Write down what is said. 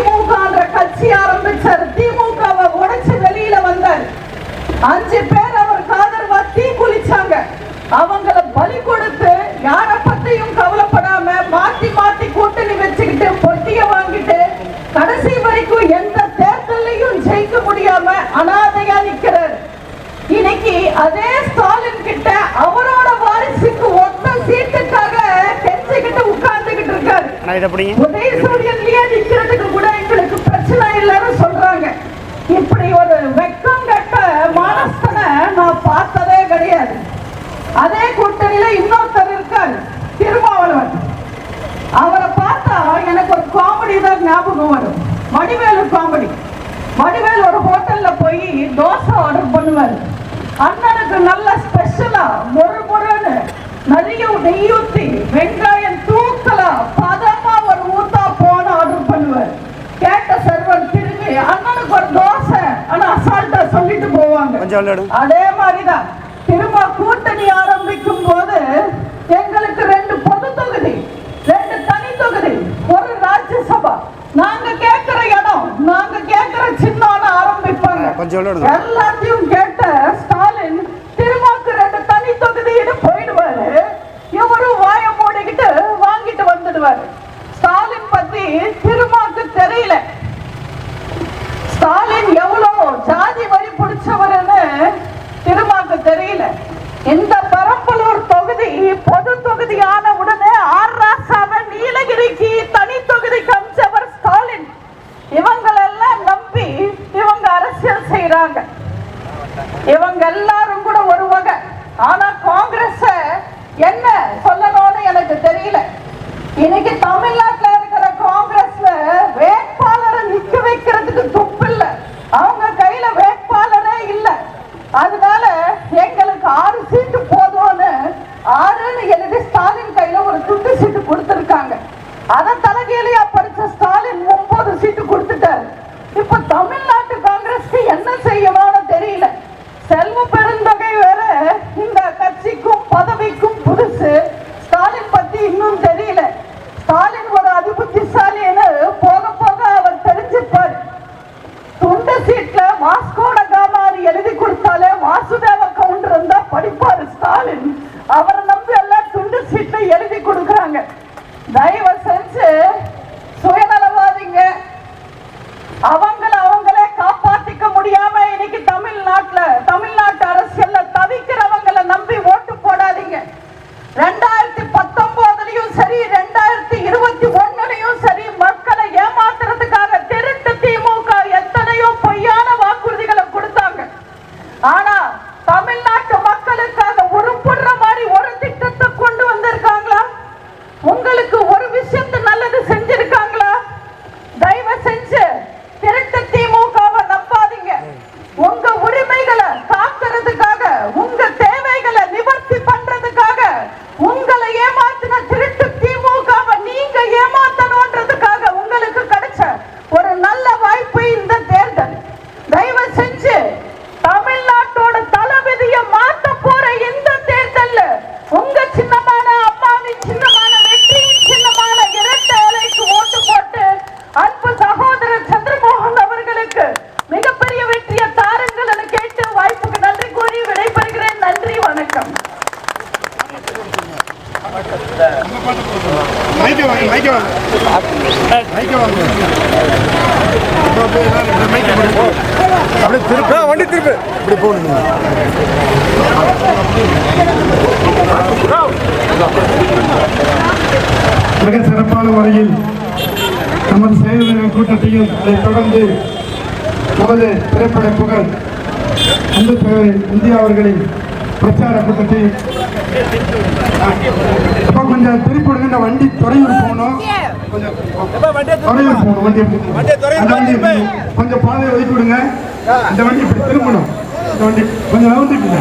திமுக கட்சி ஆரம்பிச்சார். திமுகவை உடைச்சு வெளியில வந்தார். அஞ்சு பேர் அவருக்கு ஆதரவா தீ குளிச்சாங்க. அவங்கள பலி கொடுத்து யார பத்தியும் கவலைப்படாம மாத்தி மாத்தி கூட்டணி வச்சுக்கிட்டு பொட்டிய வாங்கிட்டு கடைசி வரைக்கும் எந்த தேர்தலையும் ஜெயிக்க முடியாம அனாதையா நிக்கிறார். இன்னைக்கு அதே ஸ்டாலின் கிட்ட அவரோட வாரிசுக்கு ஒத்த சீட்டுக்காக கெஞ்சிக்கிட்டு உட்கார்ந்துகிட்டு இருக்காரு. இதை பிடிங்க. எனக்கு ஒரு காமெடி தான் ஞாபகம் வரும். வடிவேலு காமெடி வடிவேலு ஒரு ஹோட்டல்ல போய் தோசை ஆர்டர் பண்ணுவாரு. அண்ணனுக்கு நல்ல ஸ்பெஷலா மொறு மொறுன்னு நிறைய நெய் ஊத்தி வெங்காயம் தூக்கலா பதமா ஒரு ஊத்தா போன ஆர்டர் பண்ணுவார். கேட்ட சர்வர் திரும்பி அண்ணனுக்கு ஒரு தோசை. ஆனா அசால்ட்டா சொல்லிட்டு போவாங்க. அதே மாதிரிதான். திரும்ப கூட்டணி ஆரம்பிக்கும் போது கொஞ்சம் எல்லாத்தையும் கேட்ட ஸ்டாலின் திருமாக்கு ரெண்டு தனி தொகுதின்னு போயிடுவாரு. இவரும் வாய மூடிக்கிட்டு வாங்கிட்டு வந்துடுவாரு. ஸ்டாலின் பத்தி ஸ்டாலின் கையில ஒரு துண்டு சீட்டு கொடுத்திருக்காங்க. அதை தலைகீழியா படிச்ச ஸ்டாலின் ஒன்பது சீட்டு கொடுத்துட்டாரு. இப்ப தமிழ்நாட்டு காங்கிரஸ்க்கு என்ன அப்படியே திருப்பி வண்டி திருப்பி. இப்படி போகணும். மிக சிறப்பான முறையில் நமது செயல்கள் கூட்டத்தையும் அதைத் தொடர்ந்து நமது திரைப்பட புகழ் அன்பு இந்தியா அவர்களின் பிரச்சார கூட்டத்தை அப்பா கொஞ்சம் திருப்பி விடுங்க இந்த வண்டி துறையூர் போகணும். கொஞ்சம் துறையூர் போகணும் வண்டி அந்த வண்டி கொஞ்சம் பாதையை ஒதுக்கி விடுங்க. இந்த வண்டி இப்படி திரும்பணும். இந்த வண்டி கொஞ்சம் நவுந்துக்குங்க